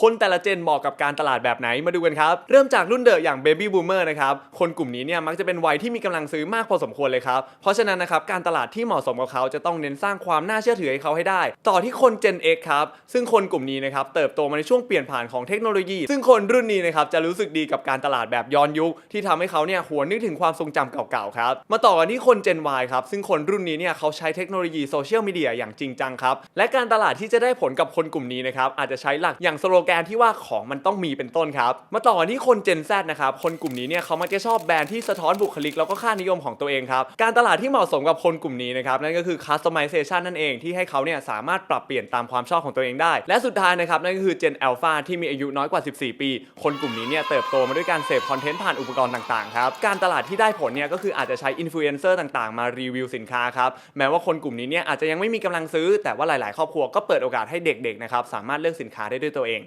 คนแต่ละเจนเหมาะกับการตลาดแบบไหนมาดูกันครับ เริ่มจากรุ่นเดอะอย่าง Baby Boomer นะครับ คนกลุ่มนี้เนี่ยมักจะเป็นวัยที่มีกำลังซื้อมากพอสมควรเลยครับ เพราะฉะนั้นนะครับการตลาดที่เหมาะสมกับเขาจะต้องเน้นสร้างความน่าเชื่อถือให้เขาให้ได้ ต่อที่คน Gen X ครับ ซึ่งคนกลุ่มนี้นะครับเติบโตมาในช่วงเปลี่ยนผ่านของเทคโนโลยี ซึ่งคนรุ่นนี้นะครับจะรู้สึกดีกับการตลาดแบบย้อนยุคที่ทำให้เขาเนี่ยหวนนึกถึงความทรงจำเก่าๆครับ มาต่อกันที่คน Gen Y ครับ ซึ่งคนรุ่นนี้เนี่ยเขาใช้เทคโนโลยีโซเชียลมีเดียอย่างจริงจังครับ และการตลาดที่จะได้ผลกับคนกลุ่มนี้นะครับอาจจะใช้หลักอย่างสโลแกนที่ว่าของมันต้องมีเป็นต้นครับ มาต่อกันที่คน Gen Z นะครับ คนกลุ่มนี้เนี่ยเขามักจะชอบแบรนด์ที่สะท้อนบุคลิกแล้วก็ค่านิยมของตัวเองครับ การตลาดที่เหมาะสมกับคนกลุ่มนี้นะครับ นั่นก็คือ customization นั่นเองที่ให้เขาเนี่ยสามารถปรับเปลี่ยนตามความชอบของตัวเองได้ และสุดท้ายนะครับนั่นก็คือ Gen Alpha ที่มีอายุน้อยกว่า 14 ปี คนกลุ่มนี้เนี่ยเติบโตมาด้วยการเสพคอนเทนต์ผ่านอุปกรณ์ต่างๆครับการตลาดที่ได้ผลเนี่ยก็คืออาจจะใช้อินฟลูเอนเซอร์ต่างๆ มารีวิวสินค้าครับแม้ว่าคนกลุ่มนี้เนี่ยอาจจะยังไม่มีกำลังซื้อ แต่ว่าหลาย ๆ ครอบครัวก็เปิดโอกาสให้เด็ก ๆ นะครับสามารถเลือกสินค้าได้ด้วยตัวเอง